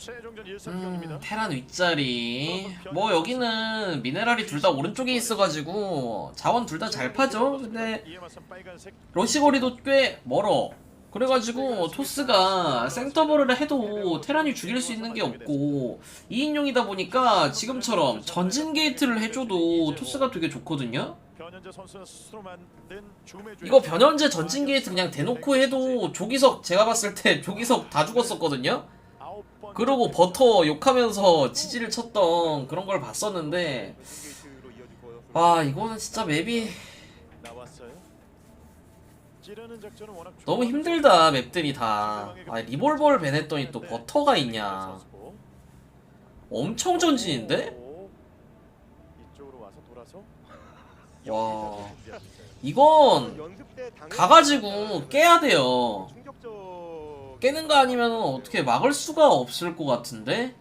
최종전 음, 1승경입니다. 테란 윗자리. 뭐 여기는 미네랄이 둘 다 오른쪽에 있어가지고 자원 둘 다 잘 파죠? 근데 러시거리도 꽤 멀어. 그래가지고 토스가 생터블을 해도 테란이 죽일 수 있는 게 없고 2인용이다 보니까 지금처럼 전진 게이트를 해줘도 토스가 되게 좋거든요? 이거 변현재 전진 게이트 그냥 대놓고 해도 조기석 제가 봤을 때 조기석 다 죽었었거든요 그러고 버터 욕하면서 지지를 쳤던 그런 걸 봤었는데 아 이거는 진짜 맵이 너무 힘들다 맵들이 다 아, 리볼버를 밴했더니 또 버터가 있냐. 엄청 전진인데? 와 이건 가가지고 깨야 돼요 깨는 거 아니면 어떻게 막을 수가 없을 것 같은데?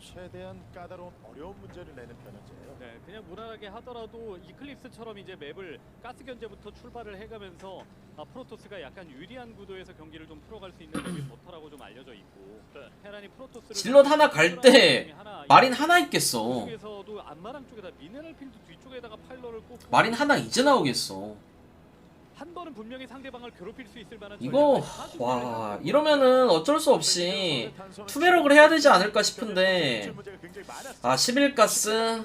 최대한 까다로운 어려운 문제를 내는 변현재예요. 네, 그냥 무난하게 하더라도 이클립스처럼 이제 맵을 가스 견제부터 출발을 해가면서 아, 프로토스가 약간 유리한 구도에서 경기를 좀 풀어갈 수 있는 맵이 버터라고 좀 알려져 있고 테란이 프로토스를 질럿 하나 갈 때 마린 하나 있겠어. 쪽에서도 안마랑 쪽에다 미네랄 필드 뒤쪽에다가 파일럿을 꽂고 마린 하나 이제 나오겠어 한 번은 분명히 상대방을 괴롭힐 수 있을 만한 이거 와 이러면은 어쩔 수 없이 투배럭을 해야 되지 않을까 싶은데 아 11가스?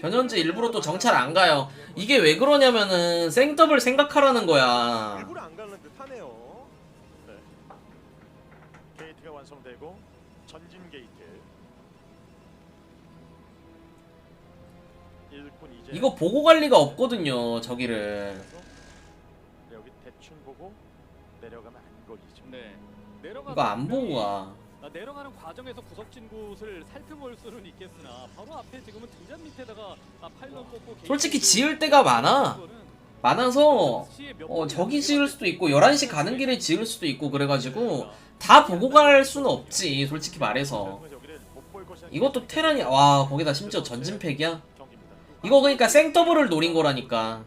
변현재 일부러 또 정찰 안 가요. 이게 왜 그러냐면은 생더블 생각하라는 거야. 완성되고 전진 게이트. 이거 보고 갈 리가 없거든요 저기를 여기 대충 보고 내려가면 안 걸리죠. 네. 이거 안 보고 가 아, 내려가는 과정에서 구석진 곳을 살펴볼 수는 있겠으나 바로 앞에 지금은 등잔 밑에다가 아, 파일럿 꽂고 솔직히 게이트 지을 때가 많아 많아서 어 저기 안 지을 수도 있고 11시 가는 길에 지을 수도 있고 그래가지고 되니까. 다 보고 갈 수는 없지 솔직히 말해서 이것도 테란이 와 거기다 심지어 전진팩이야. 이거 그러니까 생더블을 노린 거라니까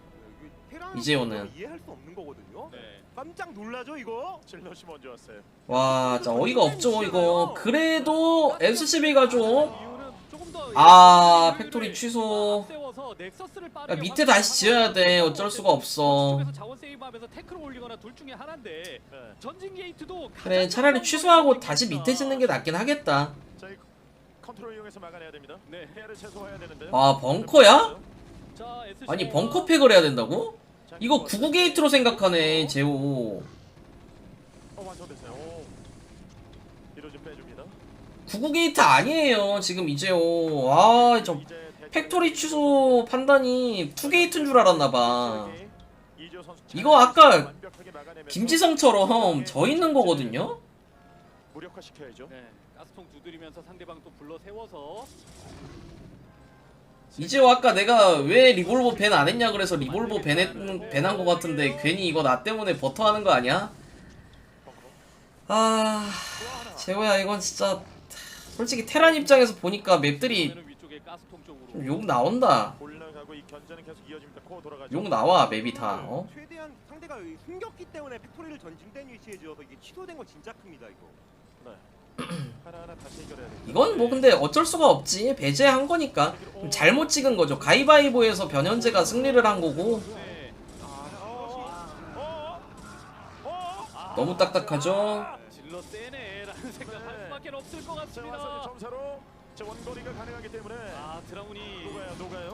이해할 수 없는 거거든요. 네. 깜짝 놀라죠 이거. 질럿이 먼저 왔어요. 와 진짜 어이가 없죠 이거 그래도 SCB가 좀 아, 여유를 팩토리 취소. 야, 밑에 다시 지어야 돼 어쩔 수가 없어 네. 그래 차라리 취소하고 다시. 밑에 짓는 게 낫긴 하겠다 자, 이 컨트롤 이용해서 막아내야 됩니다. 네. 피해를 최소화해야 되는데. 아 벙커야? 아니 벙커 팩을 해야 된다고? 이거 99 게이트로 생각하네 제오 어, 완성됐어요. 오. 뒤로 좀 빼줍니다. 99 게이트 아니에요 지금 이제오 아저 이제 팩토리 취소 판단이 2 게이트인 줄 알았나봐 이지호 선수 이거 아까 완벽하게 막아내면서 김지성처럼 져 있는 거거든요? 무력화시켜야죠. 네, 가스통 두드리면서 상대방 또 불러 세워서 이제오 아까 내가 왜 리볼버 밴 안 했냐 그래서 리볼버 밴 밴한 거 같은데 괜히 이거 나 때문에 버터 하는 거 아니야? 아 재호야 이건 진짜 솔직히 테란 입장에서 보니까 맵들이 욕 나온다 올라가고 이 견제는 계속 이어집니다. 코 돌아가죠. 욕 나와 맵이 다 어? 최대한 상대가 숨겼기 때문에 팩토리를 전진된 위치에 지어서 이게 취소된 건 진짜 큽니다 이거. 돼요. 이건 뭐 근데 어쩔 수가 없지 배제한 거니까 좀 잘못 찍은 거죠 가위바위보에서 변현재가 승리를 한 거고 네. 어? 너무 딱딱하죠 네. 아.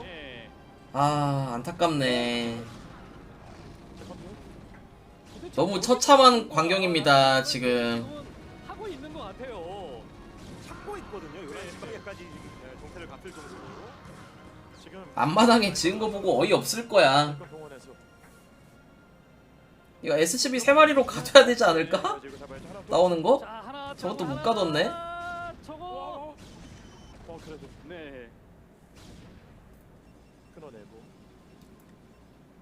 네. 아 안타깝네 너무 처참한 광경입니다 지금 찾고 있거든요. 11시 방향까지 정태를 갚을 정도로. 지금 앞마당에 지은 거 보고 어이 없을 거야 공원에서 이거 SCB 3마리로 가둬야 되지 않을까? 가지고 잡아야죠. 하나 더. 나오는 거? 자, 하나 저것도 못 가뒀네. 저거 어, 어, 그래도 네. 끊어내고.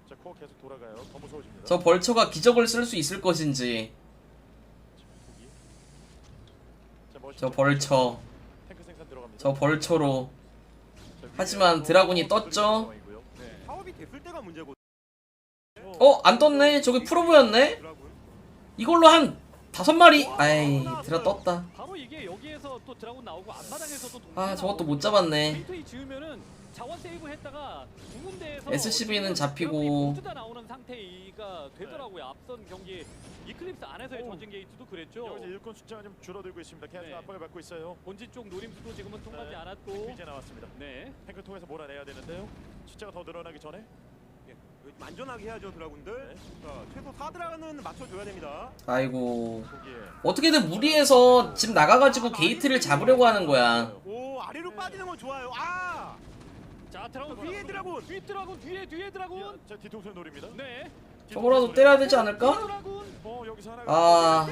자, 코어 계속 돌아가요. 더 무서워집니다. 저 벌처가 기적을 쓸 수 있을 것인지 보기. 자, 멋있죠? 저 벌처 저 벌처로 위에 하지만 또 드라군이 또 떴죠? 네. 어? 안 떴네? 저기 프로브였네? 이걸로 한 다섯 마리 아이 들어 떴다 아 저것도 못 잡았네 자원 세이브 했다가 두 군데에서 SCB 는 잡히고. 모두 다 나오는 상태가 되더라고요. 앞선 경기 이클립스 안에서의 오. 전진 게이트도 그랬죠. 여기서 일꾼 숫자가 좀 줄어들고 있습니다. 계속 네. 압박을 받고 있어요. 본진 쪽 노림수도 지금은 통하지 네. 않았고. 이제 나왔습니다. 네. 탱크 통해서 몰아내야 되는데요. 숫자가 더 늘어나기 전에 예, 안전하게 해야죠 드라군들. 네. 자, 최소 4드라는 맞춰줘야 됩니다. 아이고 어떻게든 무리해서 집 나가가지고 게이트를 잡으려고 하는 거야 오 아래로 네. 빠지는 건 좋아요. 아 자 드라군 위에 드라군! 뒤 드라군 뒤에 뒤에 드라군. 자 뒤통수를 노립니다. 네. 저거라도 때려야 되지 뒤 않을까? 드라군. 어 여기서 하나. 아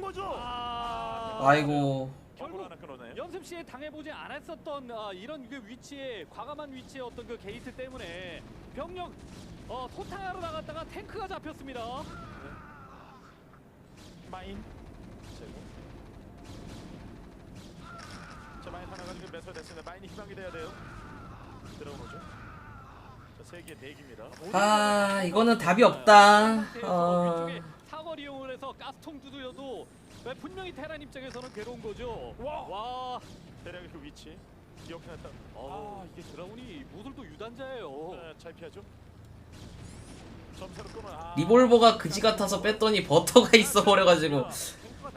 거죠. 아. 아이고 결국 결국 하나 끊어내요. 연습 시에 당해보지 않았었던 아, 이런 그 위치에 과감한 위치의 어떤 그 게이트 때문에 병력 어, 소탕하러 나갔다가 탱크가 잡혔습니다. 마인. 제거. 자 마인 하나가 지금 매설됐습니다. 마인이 희망이 돼야 돼요. 들어오죠. 자세개 대기입니다. 아 이거는 답이 없다 상태에서 어... 사거리 이용을 해서 가스통 두드려도 분명히 테란 입장에서는 괴로운 거죠. 와. 와. 대략의 그 위치 기억해놨다. 아 이게 드라군이 모술도 유단자예요. 네, 잘 피하죠. 아, 리볼버가 그지 같아서 뺐더니 버터가 있어 버려가지고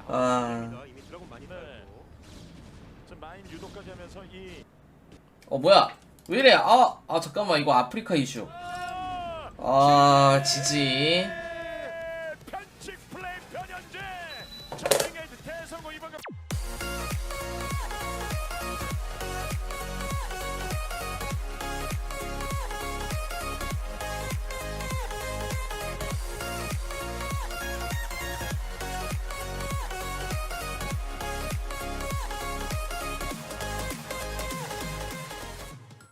아. 많이 네. 어 뭐야 왜 이래? 아, 아 잠깐만. 이거 아프리카 이슈. 아 지지